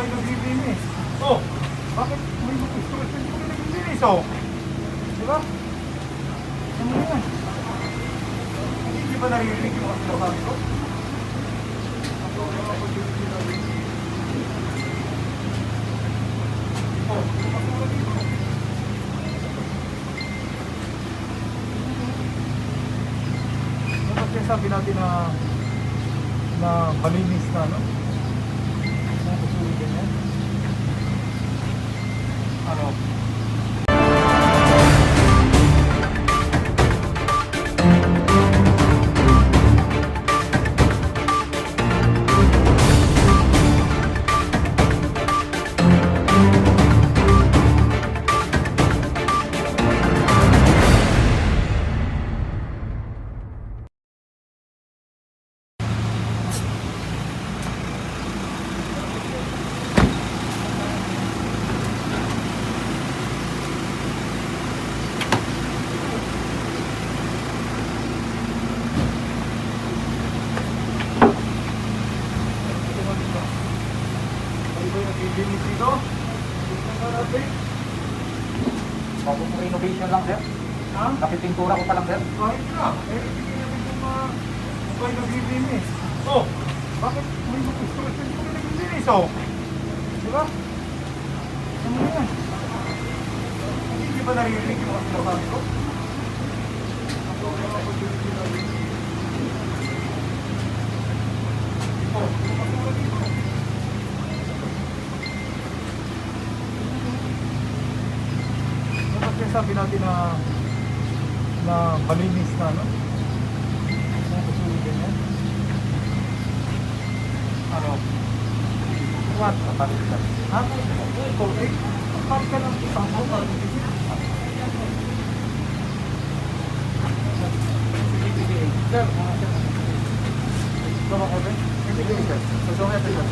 kayo naglilinis. Oh, bakit may hindi ko na naglilinis, oh? Di ba? Ano yan? Hindi ba naririnig yung mga sinasabi ko? Kaya sabi natin na na malinis na, no? Ano? Dito? Ito na natin. Bagong renovation lang, sir. Ha? Kapipintura ko pa lang, sir. Kahit na. Eh, hindi uh, kung kayo naglilinis. Oh, bakit may ka hindi ko na naglilinis, oh? Di ba? Ano yan? Hindi ba naririnig yung mga sinasabi ko? Oh, makasura dito. Dapat kaya sabi natin na na malinis na, no? Na kusuri ganyan. Ano? What? Kapatid, sir. Ha? Okay. Kapag ka ng isang mo, isip. Sir, mga sir. Ito mga kabe? Hindi kayo, sir. Ito mga sir.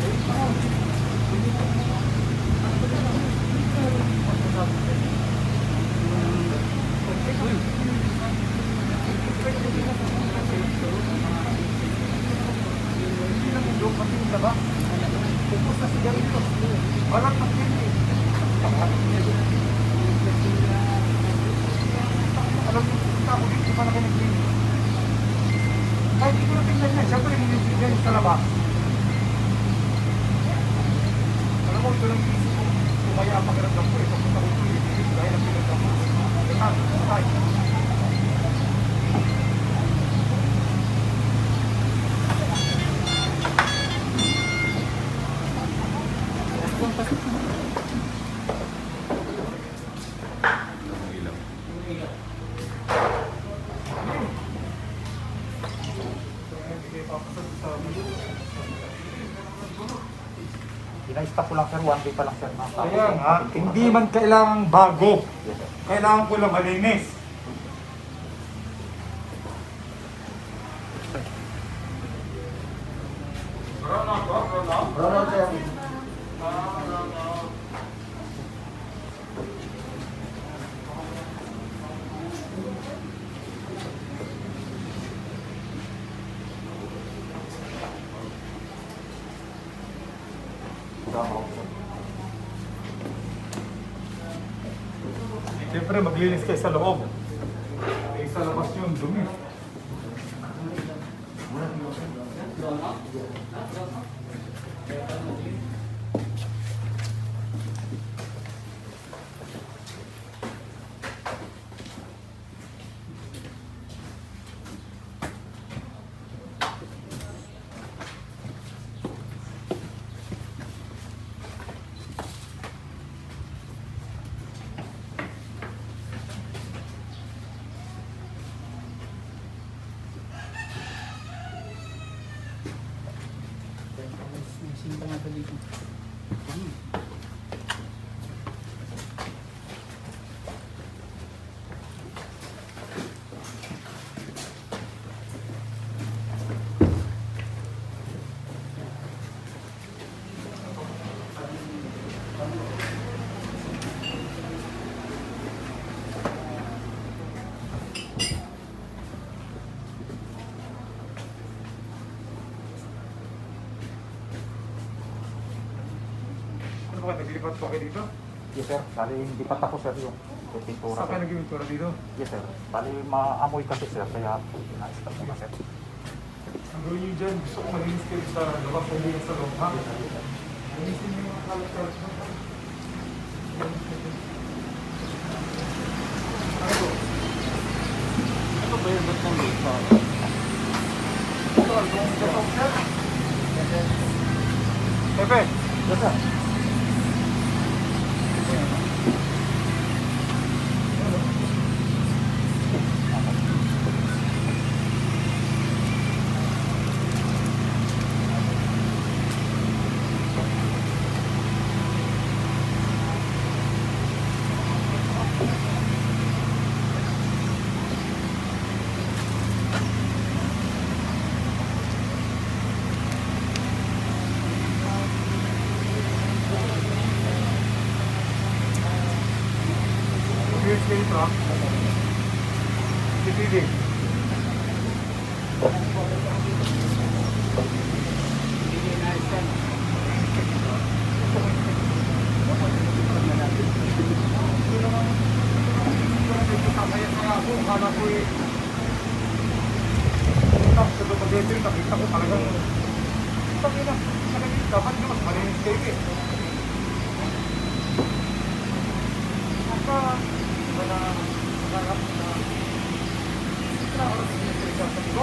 Hindi na medyo matinda ba? Pupus na sigarilyo. Walang magpili. Alam mo, punta ako dito pa na kayo naglinis. Kahit hindi ko na tingnan yan, siyempre hindi yan sa labas. Alam mo, ito lang yung isip ko. Tumaya ang pakiramdam ko eh. Papunta ko ito eh. Dahil ang pinagdam ko. Ah, ay. Pina-stop ko sir. One day pa lang, sir. Kaya nga, hindi man kailangang bago. Kailangan ko lang malinis. Siyempre, maglinis kayo sa loob. Eh, sa labas yung dumi. Yung mga balik mo. Hmm. Pa kayo dito? Yes sir, bali hindi pa tapos sir yung yung pintura Saan kayo sir. nag-iwintura dito? Yes sir, bali maamoy kasi sir, kaya na-stop ko na sir. Ang gawin nyo dyan, gusto ko malinis kayo sa labas, hindi sa loob, ha? Linisin nyo yung kalat-kalat mo. Ano? Ano ba yung ba't nang ito? Ito, sir. Yes sir. Truck. TPD. Nakita ko talagang Tangina, talagang dapat nyo malinis kayo eh.